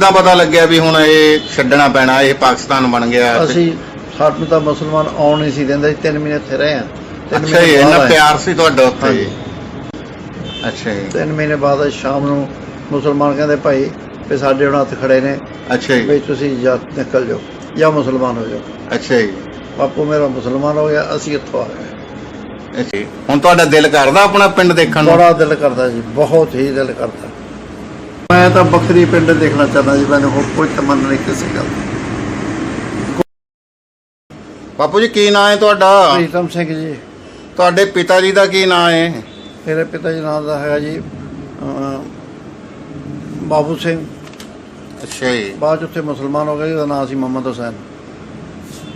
ਕਿੱਦਾਂ ਪਤਾ ਲੱਗਿਆ ਵੀ ਹੁਣ ਇਹ ਛੱਡਣਾ ਪੈਣਾ ਇਹ ਪਾਕਿਸਤਾਨ ਬਣ ਗਿਆ ਤੇ- ਅਸੀਂ ਸਾਨੂੰ ਤਾਂ ਮੁਸਲਮਾਨ ਆਉਣ ਨਹੀਂ ਸੀ ਦਿੰਦੇ ਤਿੰਨ ਮਹੀਨੇ ਇੱਥੇ ਰਹੇ ਆ ਤਿੰਨ ਅੱਛਾ ਜੀ ਇੰਨਾ ਬਾਅਦ ਆਏ। ਪਿਆਰ ਸੀ ਤੁਹਾਡਾ ਉੱਥੇ ਹਾਂਜੀ। ਅੱਛਾ ਜੀ। ਤਿੰਨ ਮਹੀਨੇ ਬਾਅਦ ਸ਼ਾਮ ਨੂੰ ਮੁਸਲਮਾਨ ਕਹਿੰਦੇ ਭਾਈ ਵੀ ਸਾਡੇ ਹੁਣ ਹੱਥ ਖੜੇ ਨੇ ਅੱਛਾ ਜੀ। ਵੀ ਤੁਸੀਂ ਜਾਂ ਨਿਕਲ ਜਾਓ ਜਾਂ ਮੁਸਲਮਾਨ ਹੋ ਜਾਓ। ਅੱਛਾ ਜੀ। ਬਾਪੂ ਮੇਰਾ ਮੁਸਲਮਾਨ ਹੋ ਗਿਆ ਅਸੀਂ ਇੱਥੋਂ ਆ ਗਏ। ਅੱਛਾ ਜੀ। ਹੁਣ ਤੁਹਾਡਾ ਦਿਲ ਕਰਦਾ ਆਪਣਾ ਪਿੰਡ ਦੇਖਣ ਨੂੰ? ਬੜਾ ਦਿਲ ਕਰਦਾ ਜੀ ਬਹੁਤ ਹੀ ਦਿਲ ਕਰਦਾ। ਮੈਂ ਤਾਂ ਬੱਕਰੀ ਪਿੰਡ ਦੇਖਣਾ ਚਾਹੁੰਦਾ ਜੀ ਮੈਨੂੰ ਹੋਰ ਕੋਈ ਤਮੰਨਾ ਨਹੀਂ ਕਿਸੇ ਗੱਲ ਦੀ। ਬਾਪੂ ਜੀ ਕੀ ਨਾਂ ਹੈ ਤੁਹਾਡਾ? ਪ੍ਰੀਤਮ ਸਿੰਘ ਜੀ। ਤੁਹਾਡੇ ਪਿਤਾ ਜੀ ਦਾ ਕੀ ਨਾਂ ਹੈ? ਮੇਰੇ ਪਿਤਾ ਜੀ ਨਾਮ ਦਾ ਹੈਗਾ ਜੀ ਅਮ, ਬਾਬੂ ਸਿੰਘ। ਅੱਛਾ ਜੀ। ਬਾਅਦ 'ਚ ਉੱਥੇ ਮੁਸਲਮਾਨ ਹੋ ਗਏ ਉਹਦਾ ਨਾਮ ਸੀ ਮੁਹੰਮਦ ਹੁਸੈਨ।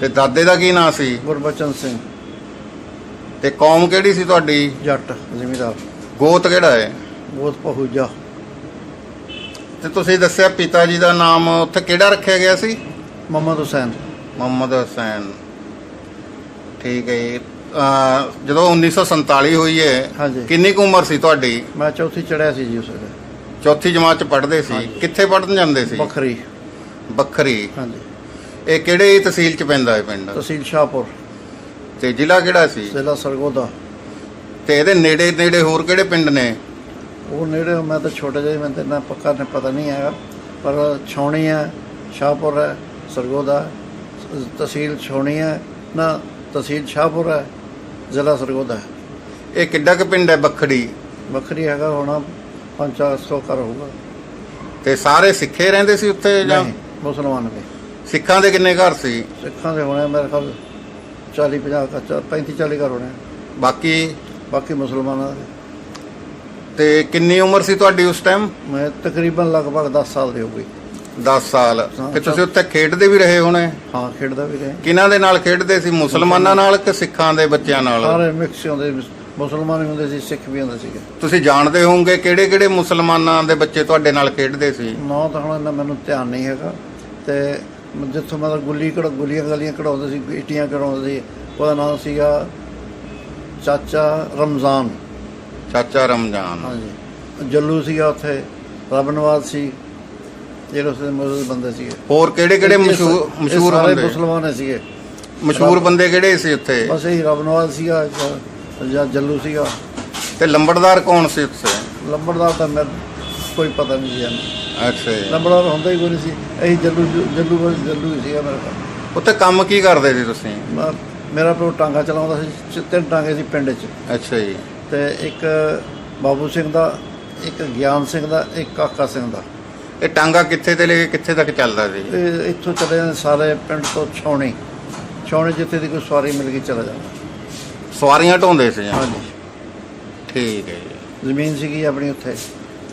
ਤੇ ਦਾਦੇ ਦਾ ਕੀ ਨਾਂ ਸੀ? ਗੁਰਬਚਨ ਸਿੰਘ। ਤੇ ਕੌਮ ਕਿਹੜੀ ਸੀ ਤੁਹਾਡੀ? ਜੱਟ ਜ਼ਿਮੀਦਾਰ। ਗੋਤ ਕਿਹੜਾ ਹੈ? ਬਹੁਤ ਪਹੂਜਾ ਤੇ ਤੁਸੀਂ ਦੱਸਿਆ ਪਿਤਾ ਜੀ ਦਾ ਨਾਮ ਉੱਥੇ ਕਿਹੜਾ ਰੱਖਿਆ ਗਿਆ ਸੀ? ਮੁਹੰਮਦ ਹੁਸੈਨ। ਮੁਹੰਮਦ ਹੁਸੈਨ। ਠੀਕ ਹੈ ਜੀ। ਅਹ ਜਦੋਂ 1947 ਹੋਈ ਹੈ ਹਾਂਜੀ। ਕਿੰਨੀ ਕੁ ਉਮਰ ਸੀ ਤੁਹਾਡੀ? ਮੈਂ ਚੌਥੀ ਚੜਿਆ ਸੀ ਜੀ ਉਸ ਵੇਲੇ। ਚੌਥੀ ਜਮਾਤ ਚ ਪੜ੍ਹਦੇ ਸੀ। ਕਿੱਥੇ ਪੜ੍ਹਨ ਜਾਂਦੇ ਸੀ? ਬਖਰੀ ਬੱਖਰੀ ਹਾਂਜੀ। ਇਹ ਕਿਹੜੇ ਤਹਿਸੀਲ ਚ ਪੈਂਦਾ ਹੈ ਪਿੰਡ? ਤਹਿਸੀਲ ਸ਼ਾਹਪੁਰ। ਤੇ ਜ਼ਿਲ੍ਹਾ ਕਿਹੜਾ ਸੀ? ਜ਼ਿਲ੍ਹਾ ਸਰਗੋਦਾ। ਤੇ ਇਹਦੇ ਨੇੜੇ ਨੇੜੇ ਹੋਰ ਕਿਹੜੇ ਪਿੰਡ ਨੇ? ਉਹ ਨੇੜੇ ਮੈਂ ਤਾਂ ਛੋਟਾ ਜਿਹਾ ਮੈਨੂੰ ਤਾਂ ਇੰਨਾ ਪੱਕਾ ਨੇ ਪਤਾ ਨਹੀਂ ਹੈਗਾ। ਪਰ ਛਾਉਣੀ ਹੈ ਸ਼ਾਹਪੁਰ ਹੈ ਸਰਗੋਦਾ ਤਹਿਸੀਲ ਛਾਉਣੀ ਹੈ ਨਾ ਤਹਿਸੀਲ ਸ਼ਾਹਪੁਰ ਹੈ ਜ਼ਿਲ੍ਹਾ ਸਰਗੋਦਾ ਹੈ ਇਹ ਕਿੱਡਾ ਕੁ ਪਿੰਡ ਹੈ ਬੱਖੜੀ? ਵੱਖਰੀ ਹੈਗਾ ਹੋਣਾ 500 ਘਰ ਹੋਊਗਾ। ਤੇ ਸਾਰੇ ਸਿੱਖੇ ਰਹਿੰਦੇ ਸੀ ਉੱਥੇ ਜਾਂ? ਨਹੀਂ ਮੁਸਲਮਾਨ ਵੀ। ਸਿੱਖਾਂ ਦੇ ਕਿੰਨੇ ਘਰ ਸੀ? ਸਿੱਖਾਂ ਦੇ ਹੋਣੇ ਮੇਰੇ ਖਿਆਲ 40 50 ਕੱਚਾ 35 40 ਘਰ ਹੋਣੇ। ਬਾਕੀ? ਬਾਕੀ ਮੁਸਲਮਾਨਾਂ ਦੇ। ਤੇ ਕਿੰਨੀ ਉਮਰ ਸੀ ਤੁਹਾਡੀ ਉਸ ਟਾਈਮ ਮੈਂ ਤਕਰੀਬਨ ਲਗਭਗ 10 ਸਾਲ ਦੀ ਹੋ ਗਈ। 10 ਸਾਲ। ਤੇ ਤੁਸੀਂ ਉੱਥੇ ਖੇਡਦੇ ਵੀ ਰਹੇ ਹੋਣੇ? ਹਾਂ ਖੇਡਦਾ ਵੀ ਰਹੇ। ਕਿਹਨਾਂ ਦੇ ਨਾਲ ਖੇਡਦੇ ਸੀ? ਮੁਸਲਮਾਨਾਂ ਨਾਲ ਕਿ ਸਿੱਖਾਂ ਦੇ ਬੱਚਿਆਂ ਨਾਲ? ਸਾਰੇ ਮਿਕਸ ਹੁੰਦੇ ਮੁਸਲਮਾਨ ਵੀ ਹੁੰਦੇ ਸੀ ਸਿੱਖ ਵੀ ਹੁੰਦੇ ਸੀਗੇ। ਤੁਸੀਂ ਜਾਣਦੇ ਹੋਵੋਗੇ ਕਿਹੜੇ ਕਿਹੜੇ ਮੁਸਲਮਾਨਾਂ ਦੇ ਬੱਚੇ ਤੁਹਾਡੇ ਨਾਲ ਖੇਡਦੇ ਸੀ? ਨਾ ਤਾਂ ਹੁਣ ਮੈਨੂੰ ਧਿਆਨ ਨਹੀਂ ਹੈਗਾ। ਤੇ ਜਿੱਥੋਂ ਮਤਲਬ ਗੁੱਲੀ ਕੜ ਗੁੱਲੀਆਂ ਗਲੀਆਂ ਕਢਾਉਂਦੇ ਸੀ ਇਟੀਆਂ ਕਢਾਉਂਦੇ ਸੀ। ਉਹਦਾ ਨਾਮ ਸੀਗਾ ਚਾਚਾ ਰਮਜ਼ਾਨ। ਚਾਚਾ ਰਮਜ਼ਾਨ। ਹਾਂਜੀ। ਜੱਲੂ ਸੀਗਾ ਉੱਥੇ ਰਬਨਵਾਦ ਸੀ ਜਿਹੜੇ ਉਸਦੇ ਮੌਜੂਦ ਬੰਦੇ ਸੀਗੇ। ਹੋਰ ਕਿਹੜੇ ਕਿਹੜੇ ਮਸ਼ਹੂਰ ਮਸ਼ਹੂਰ ਬੰਦੇ? ਮੁਸਲਮਾਨ ਸੀਗੇ। ਮਸ਼ਹੂਰ ਬੰਦੇ ਕਿਹੜੇ ਸੀ ਉੱਥੇ? ਬਸ ਇਹੀ ਰਬਨਵਾਦ ਸੀਗਾ ਜਾਂ- ਜੱਲੂ ਸੀਗਾ। ਤੇ ਲੰਬੜਦਾਰ ਕੌਣ ਸੀ ਉੱਥੇ? ਲੰਬੜਦਾਰ ਤਾਂ ਮੈਂ ਕੋਈ ਪਤਾ ਨਹੀਂ ਇਹਨੂੰ। ਅੱਛਾ ਲੰਬੜਦਾਰ ਹੁੰਦਾ ਹੀ ਕੋਈ ਨਹੀਂ ਸੀ। ਇਹੀ ਜੱਲੂ ਜੱਲੂ ਬਸ ਜੱਲੂ ਹੀ ਸੀਗਾ ਮੇਰੇ ਕੋਲ ਉੱਥੇ ਕੰਮ ਕੀ ਕਰਦੇ ਸੀ ਤੁਸੀਂ? ਮੇਰਾ ਪਿਓ ਟਾਂਗਾ ਚਲਾਉਂਦਾ ਸੀ ਤਿੰਨ ਟਾਂਗੇ ਸੀ ਪਿੰਡ 'ਚ। ਅੱਛਾ ਜੀ। ਤੇ ਇੱਕ ਬਾਬੂ ਸਿੰਘ ਦਾ ਇੱਕ ਗਿਆਨ ਸਿੰਘ ਦਾ ਇੱਕ ਕਾਕਾ ਸਿੰਘ ਦਾ। ਇਹ ਟਾਂਗਾ ਕਿੱਥੇ ਤੇ ਲੈ ਕੇ ਕਿੱਥੇ ਤੱਕ ਚੱਲਦਾ ਸੀ? ਤੇ ਇੱਥੋਂ ਚਲੇ ਜਾਂਦੇ ਸਾਰੇ ਪਿੰਡ ਤੋਂ ਛਾਉਣੀ। ਛਾਉਣੀ ਜਿੱਥੇ ਦੀ ਕੋਈ ਸਵਾਰੀ ਮਿਲ ਗਈ ਚਲਾ ਜਾਂਦਾ। ਸਵਾਰੀਆਂ ਢੋਂਦੇ ਸੀ? ਜਾਂ? ਹਾਂਜੀ। ਠੀਕ ਹੈ ਜੀ। ਜ਼ਮੀਨ ਸੀਗੀ ਆਪਣੀ ਉੱਥੇ।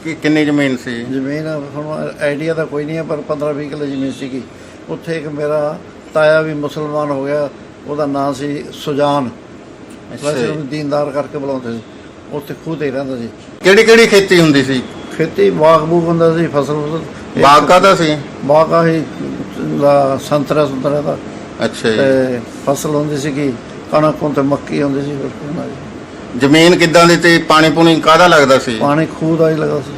ਕਿ ਕਿੰਨੀ ਜ਼ਮੀਨ ਸੀ? ਜ਼ਮੀਨ ਹੁਣ ਆਈਡੀਆ ਤਾਂ ਕੋਈ ਨਹੀਂ ਹੈ ਪਰ 15 20 ਕਿੱਲੇ ਜ਼ਮੀਨ ਸੀਗੀ। ਉੱਥੇ ਇੱਕ ਮੇਰਾ ਤਾਇਆ ਵੀ ਮੁਸਲਮਾਨ ਹੋ ਗਿਆ ਉਹਦਾ ਨਾਂ ਸੀ ਸੁਜਾਨ। ਵੈਸੇ ਜੀ। ਉਹਨੂੰ ਦੀਨਦਾਰ ਕਰਕੇ ਬੁਲਾਉਂਦੇ ਸੀ। ਉੱਥੇ ਖੂਹ ਤੇ ਹੀ ਰਹਿੰਦਾ ਸੀ। ਕਿਹੜੀ ਕਿਹੜੀ ਖੇਤੀ ਹੁੰਦੀ ਸੀ? ਖੇਤੀ ਬਾਗ ਬੂਗ ਹੁੰਦਾ ਸੀ ਫਸਲ ਫਸਲ। ਬਾਗ ਕਾਹਦਾ ਸੀ? ਬਾਗ ਆਹੀ ਲਾ- ਸੰਤਰਾ ਸੰਤਰਾ ਦਾ। ਅੱਛਾ ਜੀ। ਤੇ ਫਸਲ ਹੁੰਦੀ ਸੀਗੀ ਕਣਕ ਹੁੰਦੀ ਮੱਕੀ ਹੁੰਦੀ ਸੀ। ਜ਼ਮੀਨ ਕਿੱਦਾਂ ਦੀ ਤੇ ਪਾਣੀ ਪੂਣੀ ਕਾਹਦਾ ਲੱਗਦਾ ਸੀ? ਪਾਣੀ ਖੂਹ ਦਾ ਹੀ ਲੱਗਦਾ ਸੀ।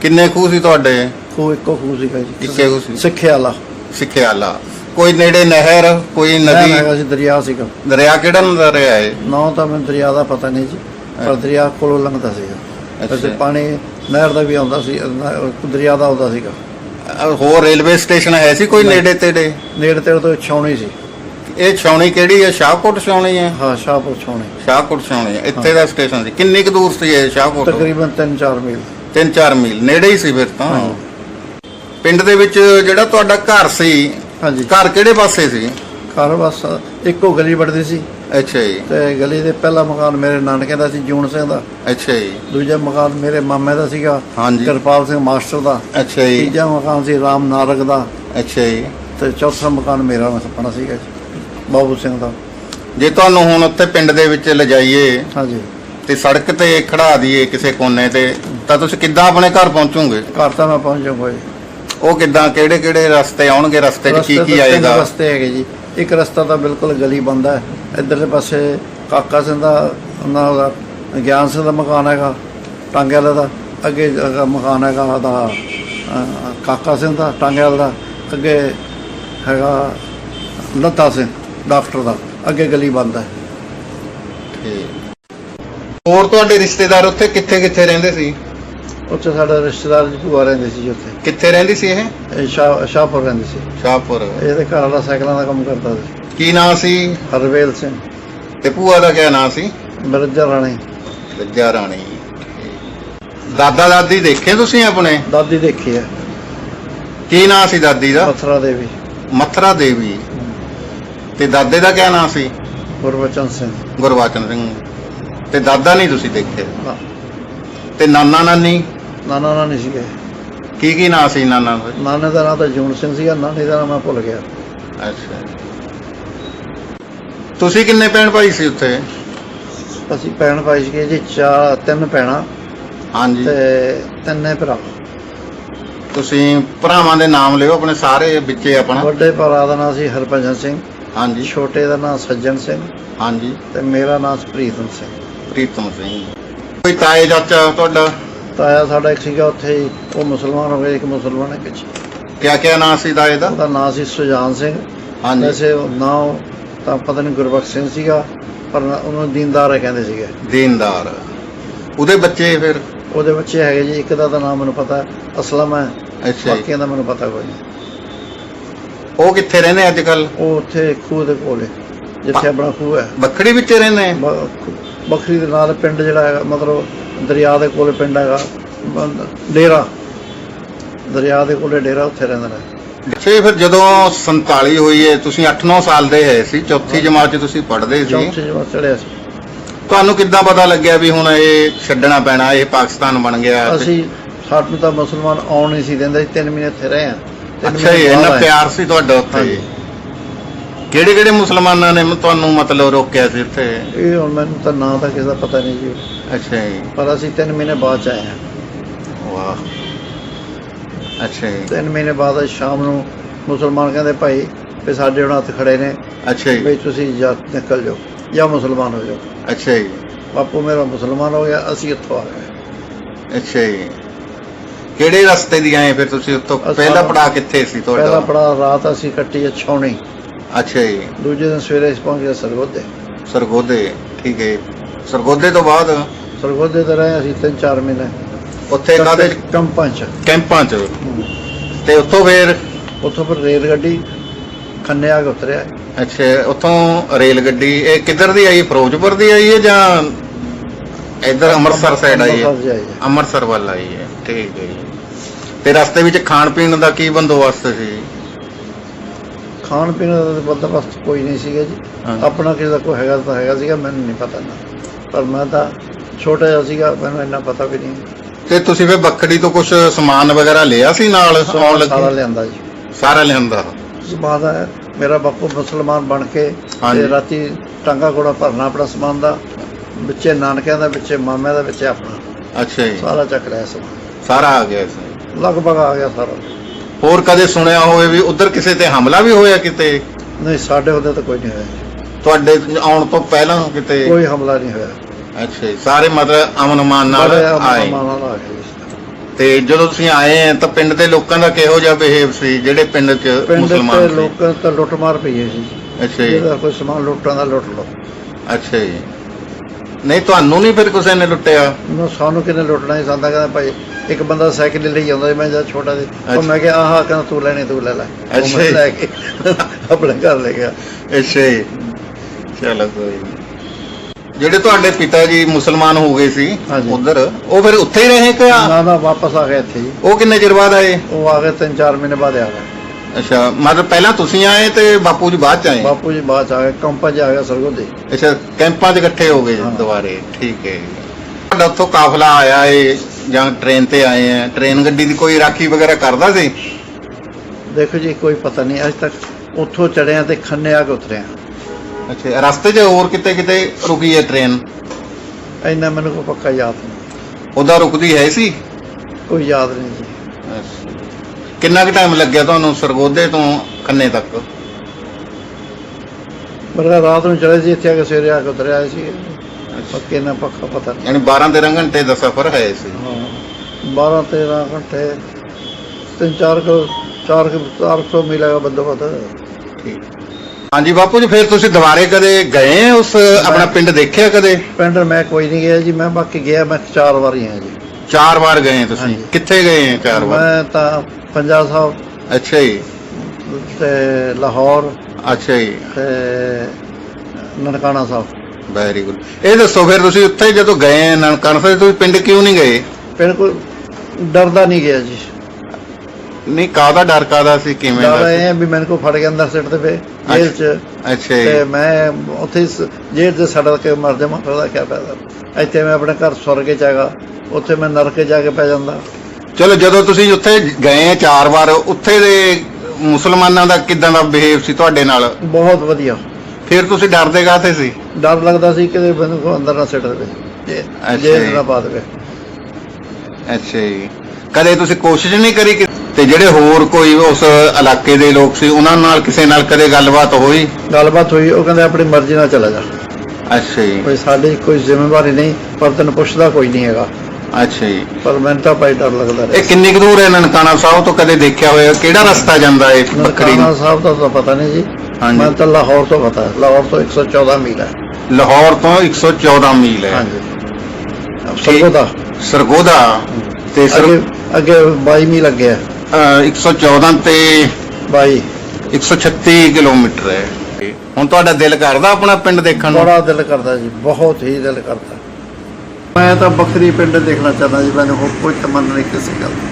ਕਿੰਨੇ ਖੂਹ ਸੀ ਤੁਹਾਡੇ? ਖੂਹ ਇੱਕੋ ਖੂਹ ਸੀਗਾ ਜੀ। ਇੱਕੇ ਖੂਹ ਸੀ। ਸਿੱਖਿਆ ਵਾਲਾ ਸਿੱਖਿਆਲਾ। ਕੋਈ ਨੇੜੇ ਨਹਿਰ ਕੋਈ ਨਦੀ? ਹੈਗਾ ਸੀ ਦਰਿਆ ਸੀਗਾ। ਦਰਿਆ ਕਿਹੜਾ ਨਜ਼ਰ ਰਿਹਾ ਹੈ? ਨਾ ਤਾਂ ਮੈਨੂੰ ਦਰਿਆ ਦਾ ਪਤਾ ਨਹੀਂ ਜੀ ਪਰ ਦਰਿਆ ਕੋਲੋਂ ਲੰਘਦਾ ਸੀਗਾ। ਅੱਛਾ। ਪਾਣੀ ਨਹਿਰ ਦਾ ਵੀ ਆਉਂਦਾ ਸੀ ਦਰਿਆ ਦਾ ਆਉਂਦਾ ਸੀਗਾ। ਹੋਰ ਰੇਲਵੇ ਸਟੇਸ਼ਨ ਹੈ ਸੀ ਕੋਈ ਨੇੜੇ ਤੇੜੇ? ਨੇੜੇ ਤੇੜੇ ਤੋਂ ਛਾਉਣੀ ਸੀ। ਇਹ ਛਾਉਣੀ ਕਿਹੜੀ ਹੈ? ਸ਼ਾਹਕੋਟ ਛਾਉਣੀ ਹੈ? ਹਾਂ ਸ਼ਾਹਪੁਰ ਛਾਉਣੀ। ਸ਼ਾਹਕੋਟ ਛਾਉਣੀ ਹੈ। ਇੱਥੇ ਦਾ ਸਟੇਸ਼ਨ ਸੀ। ਕਿੰਨੀ ਕੁ ਦੂਰ ਸੀ ਇਹ ਸ਼ਾਹਕੋਟ? ਤਕਰੀਬਨ 3-4 ਮੀਲ। 3-4 ਮੀਲ। ਨੇੜੇ ਹੀ ਸੀ ਫਿਰ ਤਾਂ। ਪਿੰਡ ਦੇ ਵਿੱਚ ਜਿਹੜਾ ਤੁਹਾਡਾ ਘਰ ਸੀ ਹਾਂਜੀ। ਘਰ ਕਿਹੜੇ ਪਾਸੇ ਸੀ? ਘਰ ਬਸ ਇੱਕੋ ਗਲੀ ਵੜਦੀ ਸੀ। ਅੱਛਾ ਜੀ। ਤੇ ਗਲੀ ਦੇ ਪਹਿਲਾ ਮਕਾਨ ਮੇਰੇ ਨਾਨਕੇ ਦਾ ਸੀ ਜੂਨ ਸਿੰਘ ਦਾ। ਅੱਛਾ ਜੀ। ਦੂਜਾ ਮਕਾਨ ਮੇਰੇ ਮਾਮੇ ਦਾ ਸੀਗਾ ਹਾਂਜੀ। ਕਿਰਪਾਲ ਸਿੰਘ ਮਾਸਟਰ ਦਾ। ਅੱਛਾ ਜੀ। ਤੀਜਾ ਮਕਾਨ ਸੀ ਰਾਮ ਨਾਰਕ ਦਾ। ਅੱਛਾ ਜੀ। ਤੇ ਚੌਥਾ ਮਕਾਨ ਮੇਰਾ ਆਪਣਾ ਸੀਗਾ ਬਾਬੂ ਸਿੰਘ ਦਾ। ਜੇ ਤੁਹਾਨੂੰ ਹੁਣ ਉੱਥੇ ਪਿੰਡ ਦੇ ਵਿੱਚ ਲਿਜਾਈਏ ਹਾਂਜੀ। ਤੇ ਸੜਕ ਤੇ ਖੜਾ ਦਈਏ ਕਿਸੇ ਕੋਨੇ ਤੇ ਤਾਂ ਤੁਸੀਂ ਕਿੱਦਾਂ ਆਪਣੇ ਘਰ ਪਹੁੰਚੋਗੇ? ਘਰ ਤਾਂ ਮੈਂ ਪਹੁੰਚ ਜਾਊਂਗਾ ਜੀ। ਉਹ ਕਿੱਦਾਂ ਕਿਹੜੇ ਕਿਹੜੇ ਰਸਤੇ ਆਉਣਗੇ ਰਸਤੇ 'ਚ ਕੀ ਕੀ ਆਏਗਾ? ਰਸਤੇ ਹੈਗੇ ਜੀ। ਇੱਕ ਰਸਤਾ ਤਾਂ ਬਿਲਕੁਲ ਗਲੀ ਬੰਦ ਹੈ। ਇਧਰਲੇ ਪਾਸੇ ਕਾਕਾ ਸਿੰਘ ਦਾ ਉਹਨਾਂ ਦਾ ਗਿਆਨ ਸਿੰਘ ਦਾ ਮਕਾਨ ਹੈਗਾ ਟਾਂਗੇ ਵਾਲੇ ਦਾ ਅੱਗੇ ਮਕਾਨ ਹੈਗਾ ਉਹਦਾ ਕਾਕਾ ਸਿੰਘ ਦਾ ਟਾਂਗਿਆਲ ਦਾ ਅੱਗੇ ਹੈਗਾ ਲੱਤਾ ਸਿੰਘ ਡਾਕਟਰ ਦਾ ਅੱਗੇ ਗਲੀ ਬੰਦ ਹੈ। ਠੀਕ। ਹੋਰ ਤੁਹਾਡੇ ਰਿਸ਼ਤੇਦਾਰ ਉੱਥੇ ਕਿੱਥੇ ਕਿੱਥੇ ਰਹਿੰਦੇ ਸੀ? ਉੱਥੇ ਸਾਡਾ ਰਿਸ਼ਤੇਦਾਰ ਜੀ ਭੂਆ ਰਹਿੰਦੇ ਸੀ ਜੀ ਉੱਥੇ। ਕਿੱਥੇ ਰਹਿੰਦੀ ਸੀ ਇਹ? ਇਹ ਸ਼ਾਹ ਸ਼ਾਹਪੁਰ ਰਹਿੰਦੇ ਸੀ। ਸ਼ਾਹਪੁਰ। ਇਹਦੇ ਘਰ ਵਾਲਾ ਸਾਈਕਲਾਂ ਦਾ ਕੰਮ ਕਰਦਾ ਸੀ। ਕੀ ਨਾਂ ਸੀ? ਹਰਵੇਲ ਸਿੰਘ। ਤੇ ਭੂਆ ਦਾ ਕਿਆ ਨਾਂ ਸੀ? ਮਿਰਜ਼ਾ ਰਾਣੀ। ਲੱਜਾ ਰਾਣੀ। ਦਾਦਾ ਦਾਦੀ ਦੇਖੇ ਤੁਸੀਂ ਆਪਣੇ? ਦਾਦੀ ਦੇਖੀ ਹੈ। ਕੀ ਨਾਂ ਸੀ ਦਾਦੀ ਦਾ? ਮਥੁਰਾ ਦੇਵੀ। ਮਥਰਾ ਦੇਵੀ। ਤੇ ਦਾਦੇ ਦਾ ਕਿਆ ਨਾਂ ਸੀ? ਗੁਰਬਚਨ ਸਿੰਘ। ਗੁਰਵਾਚਨ ਸਿੰਘ। ਤੇ ਦਾਦਾ ਨਹੀਂ ਤੁਸੀਂ ਦੇਖੇ? ਨਾ- ਤੇ ਨਾਨਾ ਨਾਨੀ? ਨਾਨਾ ਨਾਨੀ ਸੀਗੇ। ਕੀ ਕੀ ਨਾਂ ਸੀ ਨਾਨਾ ਦਾ? ਨਾਨੇ ਦਾ ਨਾਂ ਤਾਂ ਜੂਨ ਸਿੰਘ ਸੀਗਾ ਨਾਨੀ ਦਾ ਨਾਂ ਮੈਂ ਭੁੱਲ ਗਿਆ। ਅੱਛਾ। ਤੁਸੀਂ ਕਿੰਨੇ ਭੈਣ ਭਾਈ ਸੀ ਉੱਥੇ? ਅਸੀਂ ਭੈਣ ਭਾਈ ਸੀਗੇ ਜੀ ਚਾਰ ਤਿੰਨ ਭੈਣਾਂ ਹਾਂਜੀ। ਤੇ ਤਿੰਨੇ ਭਰਾ। ਤੁਸੀਂ ਭਰਾਵਾਂ ਦੇ ਨਾਮ ਲਿਓ ਆਪਣੇ ਸਾਰੇ ਵਿੱਚੇ ਆਪਣਾ। ਵੱਡੇ ਭਰਾ ਦਾ ਨਾਂ ਸੀ ਹਰਭਜਨ ਸਿੰਘ। ਹਾਂਜੀ। ਛੋਟੇ ਦਾ ਨਾਂ ਸੱਜਣ ਸਿੰਘ। ਹਾਂਜੀ। ਤੇ ਮੇਰਾ ਨਾਂ ਪ੍ਰੀਤਮ ਸਿੰਘ। ਪ੍ਰੀਤਮ ਸਿੰਘ। ਕੋਈ ਤਾਏ ਚਾਚਾ ਤੁਹਾਡਾ? ਤਾਇਆ ਸਾਡਾ ਇੱਕ ਸੀਗਾ ਉੱਥੇ ਹੀ ਉਹ ਮੁਸਲਮਾਨ ਹੋ ਗਏ ਇੱਕ ਮੁਸਲਮਾਨ ਹੈ ਪਿੱਛੇ ਕਿਆ ਕਿਆ ਨਾਂ ਸੀ ਤਾਏ ਦਾ? ਉਹਦਾ ਨਾਂ ਸੀ ਸੁਜਾਨ ਸਿੰਘ। ਹਾਂਜੀ। ਵੈਸੇ ਉਹ ਨਾਂ ਤਾਂ ਪਤਾ ਨਹੀਂ ਗੁਰਬਖਸ਼ ਸਿੰਘ ਸੀਗਾ ਪਰ ਉਹਨੂੰ ਦੀਨਦਾਰ ਕਹਿੰਦੇ ਸੀਗੇ। ਦੀਨਦਾਰ। ਉਹਦੇ ਬੱਚੇ ਫਿਰ? ਉਹਦੇ ਬੱਚੇ ਹੈਗੇ ਜੀ ਇੱਕ ਦਾ ਤਾਂ ਨਾਮ ਮੈਨੂੰ ਪਤਾ ਅਸਲਮ ਹੈ। ਅੱਛਾ ਜੀ। ਬਾਕੀਆਂ ਦਾ ਮੈਨੂੰ ਪਤਾ ਕੋਈ ਨਹੀਂ। ਉਹ ਕਿੱਥੇ ਰਹਿੰਦੇ ਅੱਜ ਕੱਲ ਉਹ ਉੱਥੇ ਖੂਹ ਦੇ ਕੋਲੇ ਜਿੱਥੇ ਆਪਣਾ ਖੂਹ ਹੈ। ਬੱਖੜੀ ਵਿੱਚ ਰਹਿੰਦੇ? ਬ- ਬਖਰੀ ਦੇ ਨਾਲ ਪਿੰਡ ਜਿਹੜਾ ਹੈਗਾ ਮਤਲਬ ਦਰਿਆ ਦੇ ਕੋਲੇ ਪਿੰਡ ਹੈਗਾ ਡੇਰਾ। ਦਰਿਆ ਦੇ ਕੋਲੇ ਡੇਰਾ ਉੱਥੇ ਰਹਿੰਦੇ ਨੇ ਅੱਛਾ ਫਿਰ ਜਦੋਂ 47 ਹੋਈ ਹੈ ਤੁਸੀਂ 8-9 ਸਾਲ ਦੇ ਹੈ ਸੀ ਚੌਥੀ ਜਮਾਤ 'ਚ ਤੁਸੀਂ ਪੜ੍ਹਦੇ ਸੀ। ਚੌਥੇ ਜਮਾ ਚੜਿਆ ਸੀ। ਤੁਹਾਨੂੰ ਕਿੱਦਾਂ ਪਤਾ ਲੱਗਿਆ ਵੀ ਹੁਣ ਇਹ ਛੱਡਣਾ ਪੈਣਾ ਇਹ ਪਾਕਿਸਤਾਨ ਬਣ ਗਿਆ ਤੇ- ਅਸੀਂ ਸਾਨੂੰ ਤਾਂ ਮੁਸਲਮਾਨ ਆਉਣ ਨਹੀਂ ਸੀ ਦਿੰਦੇ ਸੀ ਤਿੰਨ ਮਹੀਨੇ ਇੱਥੇ ਰਹੇ ਆ ਤਿੰਨ ਅੱਛਾ ਜੀ ਮਹੀਨੇ ਇੰਨਾ ਬਾਅਦ ਆਏ। ਪਿਆਰ ਸੀ ਤੁਹਾਡਾ ਉੱਥੇ। ਹਾਂਜੀ। ਕਿਹੜੇ ਕਿਹੜੇ ਮੁਸਲਮਾਨਾਂ ਨੇ ਤੁਹਾਨੂੰ ਮਤਲਬ ਰੋਕਿਆ ਸੀ ਉੱਥੇ ਇਹ ਹੁਣ ਮੈਨੂੰ ਤਾਂ ਨਾਂ ਤਾਂ ਕਿਸੇ ਦਾ ਪਤਾ ਨਹੀਂ ਜੀ। ਅੱਛਾ ਜੀ। ਪਰ ਅਸੀਂ ਤਿੰਨ ਮਹੀਨੇ ਬਾਅਦ ਚ ਆਏ ਹਾਂ। ਵਾਹ। ਅੱਛਾ ਜੀ। ਤਿੰਨ ਮਹੀਨੇ ਬਾਅਦ ਸ਼ਾਮ ਨੂੰ ਮੁਸਲਮਾਨ ਕਹਿੰਦੇ ਭਾਈ ਵੀ ਸਾਡੇ ਹੁਣ ਹੱਥ ਖੜੇ ਨੇ। ਅੱਛਾ ਜੀ। ਵੀ ਤੁਸੀਂ ਜਾ ਨਿਕਲ ਜਾਓ ਜਾਂ ਮੁਸਲਮਾਨ ਹੋ ਜਾਓ। ਅੱਛਾ ਜੀ। ਬਾਪੂ ਮੇਰਾ ਮੁਸਲਮਾਨ ਹੋ ਗਿਆ ਅਸੀਂ ਇੱਥੋਂ ਆ ਗਏ। ਅੱਛਾ ਜੀ। ਕਿਹੜੇ ਰਸਤੇ ਦੀ ਆਏ ਫਿਰ ਤੁਸੀਂ ਉੱਥੋਂ? ਪਹਿਲਾ ਪੜਾ ਕਿੱਥੇ ਸੀ ਪਹਿਲਾ ਤੁਹਾਡਾ ਪੜਾ ਰਾਤ ਅਸੀਂ ਕੱਟੀ ਛਾਉਣੀ। ਅੱਛਾ ਜੀ। ਦੂਜੇ ਦਿਨ ਸਵੇਰੇ ਅਸੀਂ ਪਹੁੰਚ ਗਏ ਸਰਗੋਦੇ ਸਰਗੋਦੇ ਠੀਕ ਹੈ ਸਰਗੋਦੇ ਤੋਂ ਬਾਅਦ ਸਰਗੋਦੇ ਤੇ ਰਹੇ ਅਸੀਂ ਤਿੰਨ ਚਾਰ ਮਹੀਨੇ। ਉੱਥੇ ਕਾਦੇ ਕੰਪਾਂ ਚ। ਕੈਂਪਾਂ 'ਚ। ਤੇ ਉੱਥੋਂ ਫਿਰ? ਉੱਥੋਂ ਫਿਰ ਰੇਲ ਗੱਡੀ ਖੰਨੇ ਆ ਕੇ ਉਤਰਿਆ। ਅੱਛਾ ਉੱਥੋਂ ਰੇਲ ਗੱਡੀ ਇਹ ਕਿੱਧਰ ਦੀ ਆਈ? ਫਿਰੋਜ਼ਪੁਰ ਦੀ ਆਈ ਹੈ ਜਾਂ ਇੱਧਰ ਅੰਮ੍ਰਿਤਸਰ ਸਾਈਡ ਆਈ ਹੈ? ਅੰਮ੍ਰਿਤਸਰ ਵੱਲ ਆਈ ਹੈ ਠੀਕ ਹੈ ਤੇ ਰਸਤੇ ਵਿੱਚ ਖਾਣ ਪੀਣ ਦਾ ਕੀ ਬੰਦੋਬਸਤ ਸੀ? ਖਾਣ ਪੀਣ ਦਾ ਬੰਦੋਬਸਤ ਕੋਈ ਨਹੀਂ ਸੀਗਾ ਜੀ। ਆਪਣਾ ਕਿਸੇ ਦਾ ਕੋਈ ਹੈਗਾ ਤਾਂ ਹੈਗਾ ਸੀਗਾ ਮੈਨੂੰ ਨਹੀਂ ਪਤਾ ਨਾ। ਪਰ ਮੈਂ ਤਾਂ ਛੋਟਾ ਜਿਹਾ ਸੀਗਾ ਮੈਨੂੰ ਇੰਨਾ ਪਤਾ ਵੀ ਨਹੀਂ। ਤੇ ਤੁਸੀਂ ਫਿਰ ਬੱਖੜੀ ਤੋਂ ਕੁਝ ਸਮਾਨ ਵਗੈਰਾ ਲਿਆ ਸੀ ਨਾਲ ਆਉਣ ਸਾਰਾ ਲੱਗੇ? ਲਿਆਂਦਾ ਜੀ। ਸਾਰਾ ਲਿਆਂਦਾ? ਸਮਾਨ ਹੈ ਮੇਰਾ ਬਾਪੂ ਮੁਸਲਮਾਨ ਬਣ ਕੇ ਹਾਂਜੀ। ਤੇ ਰਾਤੀ ਟਾਂਗਾ ਘੋੜਾ ਭਰਨਾ ਆਪਣਾ ਸਮਾਨ ਦਾ ਵਿੱਚੇ ਨਾਨਕਿਆਂ ਦਾ ਵਿੱਚੇ ਮਾਮਿਆਂ ਦਾ ਵਿੱਚੇ ਆਪਣਾ। ਅੱਛਾ ਜੀ। ਸਾਰਾ ਚੱਕ ਲਿਆ ਸਮਾਨ ਸਾਰਾ ਆ ਗਿਆ ਸੀ? ਲਗਭਗ ਆ ਗਿਆ ਸਾਰਾ। ਹੋਰ ਕਦੇ ਸੁਣਿਆ ਹੋਵੇ ਵੀ ਉਧਰ ਕਿਸੇ ਤੇ ਹਮਲਾ ਵੀ ਹੋਇਆ ਕਿਤੇ? ਨਹੀਂ ਸਾਡੇ ਉਹਦੇ ਤਾਂ ਕੋਈ ਨਹੀਂ ਹੋਇਆ ਜੀ। ਤੁਹਾਡੇ ਆਉਣ ਤੋਂ ਪਹਿਲਾਂ ਕਿਤੇ? ਕੋਈ ਹਮਲਾ ਨਹੀਂ ਹੋਇਆ। ਅੱਛਾ ਜੀ। ਸਾਰੇ ਮਤਲਬ ਅਮਨ ਮਾਨ ਨਾਲ ਬੜੇ ਆਏ। ਮਾਨਾ ਨਾਲ। ਤੇ ਜਦੋਂ ਤੁਸੀਂ ਆਏ ਆ ਤਾਂ ਪਿੰਡ ਦੇ ਲੋਕਾਂ ਦਾ ਕਿਹੋ ਜਿਹਾ ਬਿਹੇਵ ਸੀ? ਜਿਹੜੇ ਪਿੰਡ 'ਚ ਪਿੰਡ ਮੁਸਲਮਾਨ ਸੀ? ਲੋਕਾਂ ਤਾਂ ਲੁੱਟ ਮਾਰ ਪਈ ਹੈ ਜੀ। ਅੱਛਾ ਜੀ। ਜਿਹਦਾ ਕੋਈ ਸਮਾਨ ਲੁੱਟਾਂ ਦਾ ਲੁੱਟ ਲਓ। ਅੱਛਾ ਜੀ। ਨਹੀਂ ਤੁਹਾਨੂੰ ਨਹੀਂ ਫਿਰ ਕਿਸੇ ਨੇ ਲੁੱਟਿਆ? ਨੂੰ ਸਾਨੂੰ ਕਿਨੇ ਲੁੱਟਣਾ ਹੀ ਸੰਦਾ ਕਹਿੰਦਾ ਭਾਈ ਇੱਕ ਬੰਦਾ ਸਾਈਕਲ ਲਈ ਆਉਂਦਾ ਸੀ ਮੈਂ ਜਦ ਛੋਟਾ ਸੀ। ਅੱਛਾ। ਉਹ ਮੈਂ ਕਿਹਾ ਆਹ ਕਹਿੰਦਾ ਤੂੰ ਲੈਣੀ ਤੂੰ ਲੈ ਲੈ। ਉਹ ਅੱਛਾ ਮੈਂ ਜੀ। ਲੈ ਕੇ ਆਪਣੇ ਘਰ ਲੈ ਗਿਆ। ਅੱਛਾ ਜੀ। ਚਲੋ ਕੋਈ ਨੀ। ਜਿਹੜੇ ਤੁਹਾਡੇ ਪਿਤਾ ਜੀ ਮੁਸਲਮਾਨ ਹੋ ਗਏ ਸੀ ਹਾਂਜੀ। ਉਧਰ ਉਹ ਫਿਰ ਉੱਥੇ ਹੀ ਰਹੇ ਕਿ ਨਾ ਨਾ ਵਾਪਸ ਆ ਗਏ ਇੱਥੇ ਜੀ। ਉਹ ਕਿੰਨੇ ਚਿਰ ਬਾਅਦ ਆਏ? ਉਹ ਆ ਗਏ ਤਿੰਨ ਚਾਰ ਮਹੀਨੇ ਬਾਅਦ ਆ ਗਏ। ਅੱਛਾ ਮਤਲਬ ਪਹਿਲਾਂ ਤੁਸੀਂ ਆਏ ਤੇ ਬਾਪੂ ਜੀ ਬਾਅਦ ਚ ਆਏ? ਬਾਪੂ ਜੀ ਬਾਅਦ ਚ ਆ ਗਏ ਕੰਪਾ ਚ ਆ ਗਿਆ ਸਰਗੋਦੇ ਅੱਛਾ ਕੈਂਪਾਂ 'ਚ ਇਕੱਠੇ ਹੋ ਗਏ ਹਾਂ। ਦੁਬਾਰੇ ਠੀਕ ਹੈ। ਤੁਹਾਡਾ ਉੱਥੋਂ ਕਾਫਲਾ ਆਇਆ ਏ ਜਾਂ ਟ੍ਰੇਨ ਤੇ ਆਏ ਆ? ਟ੍ਰੇਨ ਗੱਡੀ ਦੀ ਕੋਈ ਰਾਖੀ ਵਗੈਰਾ ਕਰਦਾ ਸੀ? ਦੇਖੋ ਜੀ ਕੋਈ ਪਤਾ ਨਹੀਂ ਅੱਜ ਤੱਕ ਉੱਥੋਂ ਚੜਿਆ ਤੇ ਖੰਨੇ ਆ ਕੇ ਉਤਰਿਆ ਅੱਛਾ ਰਸਤੇ 'ਚ ਹੋਰ ਕਿਤੇ ਕਿਤੇ ਰੁਕੀ ਹੈ ਟ੍ਰੇਨ ਇੰਨਾ ਮੈਨੂੰ ਕੋਈ ਪੱਕਾ ਯਾਦ ਨਹੀਂ। ਉਹਦਾ ਰੁਕਦੀ ਹੈ ਸੀ ਕੋਈ ਯਾਦ ਨਹੀਂ ਜੀ। ਕਿੰਨਾ ਕੁ ਟਾਈਮ ਲੱਗਿਆ ਤੁਹਾਨੂੰ ਸਰਗੋਦੇ ਤੋਂ ਖੰਨੇ ਤੱਕ? ਮੇਰਾ ਰਾਤ ਨੂੰ ਚੜੇ ਸੀ ਇੱਥੇ ਆ ਕੇ ਸਵੇਰੇ ਆ ਕੇ ਉਤਰਿਆ ਸੀ। ਪੱਕੇ ਨਾ ਪੱਕਾ ਪਤਾ ਨਹੀਂ। ਯਾਨੀ 12 13 ਘੰਟੇ ਦਾ ਸਫ਼ਰ ਹੈ ਸੀ ਹਾਂ 12 13 ਘੰਟੇ। ਤਿੰਨ ਚਾਰ ਕੁ ਚਾਰ ਕੁ- ਚਾਰ ਸੌ ਮੀਲ ਹੈਗਾ ਬੰਦੋਬਸਤ ਠੀਕ। ਹਾਂਜੀ ਬਾਪੂ ਜੀ ਫਿਰ ਤੁਸੀਂ ਦੁਬਾਰੇ ਕਦੇ ਗਏ ਆ ਉਸ ਆਪਣਾ ਪਿੰਡ ਦੇਖਿਆ ਕਦੇ? ਪਿੰਡ ਮੈਂ ਕੋਈ ਨਹੀਂ ਗਿਆ ਜੀ ਮੈਂ ਬਾਕੀ ਗਿਆ ਮੈਂ ਚਾਰ ਵਾਰੀ ਹਾਂ ਜੀ। ਚਾਰ ਵਾਰ ਗਏ ਤੁਸੀਂ? ਹਾਂਜੀ। ਕਿੱਥੇ ਗਏ ਆ ਚਾਰ ਵਾਰ? ਮੈਂ ਤਾਂ ਪੰਜਾਬ ਸਾਹਿਬ ਅੱਛਾ ਜੀ। ਤੇ ਲਾਹੌਰ ਅੱਛਾ ਜੀ। ਤੇ ਨਨਕਾਣਾ ਸਾਹਿਬ। Very good. ਇਹ ਦੱਸੋ ਫਿਰ ਤੁਸੀਂ ਉੱਥੇ ਜਦੋਂ ਗਏ ਆ ਨਨਕਾਣਾ ਸਾਹਿਬ ਤੁਸੀਂ ਪਿੰਡ ਕਿਉਂ ਨਹੀਂ ਗਏ? ਪਿੰਡ ਕੋਈ ਡਰਦਾ ਨਹੀਂ ਗਿਆ ਜੀ। ਨਹੀਂ ਕਾਹਦਾ ਡਰ ਕਾਹਦਾ ਸੀ ਕਿਵੇਂ ਡਰ ਦਾ ਸੀ? ਹੈ ਵੀ ਮੈਨੂੰ ਕੋ ਫੜ ਕੇ ਅੰਦਰ ਸਿੱਟ ਦੇਵੇ। ਜੇਲ੍ਹ 'ਚ। ਅੱਛਾ ਤੇ ਮੈਂ ਉੱਥੇ ਸ- ਜੇਲ੍ਹ 'ਚ ਸੜ ਕੇ ਮਰ ਜਾਵਾਂ ਉਹਦਾ ਕੀ ਫਾਇਦਾ। ਇੱਥੇ ਮੈਂ ਆਪਣੇ ਘਰ ਸਵਰਗ 'ਚ ਹੈਗਾ ਉੱਥੇ ਮੈਂ ਨਰਕ 'ਚ ਜਾ ਕੇ ਪੈ ਜਾਂਦਾ। ਚਲੋ ਜਦੋਂ ਤੁਸੀਂ ਉੱਥੇ ਗਏ ਆ ਚਾਰ ਵਾਰ ਉੱਥੇ ਦੇ ਮੁਸਲਮਾਨਾਂ ਦਾ ਕਿਦਾਂ ਦਾ ਬਿਹੇਵ ਸੀ ਤੁਹਾਡੇ ਨਾਲ? ਬਹੁਤ ਵਧੀਆ। ਫਿਰ ਤੁਸੀਂ ਡਰਦੇ ਕਾਹਤੇ ਸੀ? ਡਰ ਲੱਗਦਾ ਸੀ ਕਿ ਮੈਨੂੰ ਕੋ ਅੰਦਰ ਨਾ ਸਿੱਟ ਦੇਵੇ। ਅੱਛਾ ਜੇ- ਜੇਲ੍ਹ ਜੀ। 'ਚ ਨਾ ਪਾ ਦੇਵੇ। ਅੱਛਾ ਜੀ। ਕਦੇ ਤੁਸੀਂ ਕੋਸ਼ਿਸ਼ ਨਹੀਂ ਕਰੀ ਕਿ ਤੇ ਜਿਹੜੇ ਹੋਰ ਕੋਈ ਉਸ ਇਲਾਕੇ ਦੇ ਲੋਕ ਸੀ ਉਹਨਾਂ ਨਾਲ ਕਿਸੇ ਨਾਲ ਕਦੇ ਗੱਲਬਾਤ ਹੋਈ? ਗੱਲਬਾਤ ਹੋਈ ਉਹ ਕਹਿੰਦੇ ਆਪਣੀ ਮਰਜ਼ੀ ਨਾਲ ਚਲਾ ਜਾ। ਅੱਛਾ ਜੀ। ਕੋਈ ਸਾਡੀ ਕੋਈ ਜ਼ਿੰਮੇਵਾਰੀ ਨਹੀਂ ਪਰ ਤੈਨੂੰ ਪੁੱਛਦਾ ਕੋਈ ਨਹੀਂ ਹੈਗਾ। ਅੱਛਾ ਜੀ। ਪਰ ਮੈਨੂੰ ਤਾਂ ਭਾਈ ਡਰ ਲੱਗਦਾ ਇਹ ਕਿੰਨੀ ਕੁ ਦੂਰ ਹੈ ਨਨਕਾਣਾ ਸਾਹਿਬ ਤੋਂ ਕਦੇ ਦੇਖਿਆ ਹੋਇਆ? ਕਿਹੜਾ ਰਸਤਾ ਜਾਂਦਾ ਹੈ ਬੱਕਰੀ ਨਨਕਾਣਾ ਨੂੰ? ਸਾਹਿਬ ਦਾ ਤਾਂ ਪਤਾ ਨਹੀਂ ਜੀ। ਹਾਂਜੀ। ਮੈਨੂੰ ਤਾਂ ਲਾਹੌਰ ਤੋਂ ਪਤਾ ਹੈ। ਲਾਹੌਰ ਤੋਂ 114 ਮੀਲ ਹੈ। ਲਾਹੌਰ ਤੋਂ 114 ਮੀਲ ਹੈ। ਹਾਂਜੀ। ਸਰਗੋਦਾ। ਸਰਗੋਦਾ। ਤੇ ਸਰ ਅੱਗੇ ਅੱਗੇ 22 ਮੀਲ ਅੱਗੇ ਹੈ। ਅਹ 114 ਤੇ 22 136 ਕਿਲੋਮੀਟਰ ਹੈ। ਹੁਣ ਤੁਹਾਡਾ ਦਿਲ ਕਰਦਾ ਆਪਣਾ ਪਿੰਡ ਦੇਖਣ ਨੂੰ? ਬੜਾ ਦਿਲ ਕਰਦਾ ਜੀ ਬਹੁਤ ਹੀ ਦਿਲ ਕਰਦਾ। ਮੈਂ ਤਾਂ ਬੱਕਰੀ ਪਿੰਡ ਦੇਖਣਾ ਚਾਹੁੰਦਾ ਜੀ ਮੈਨੂੰ ਹੋਰ ਕੋਈ ਤਮੰਨਾ ਨਹੀਂ ਕਿਸੇ ਗੱਲ ਦੀ।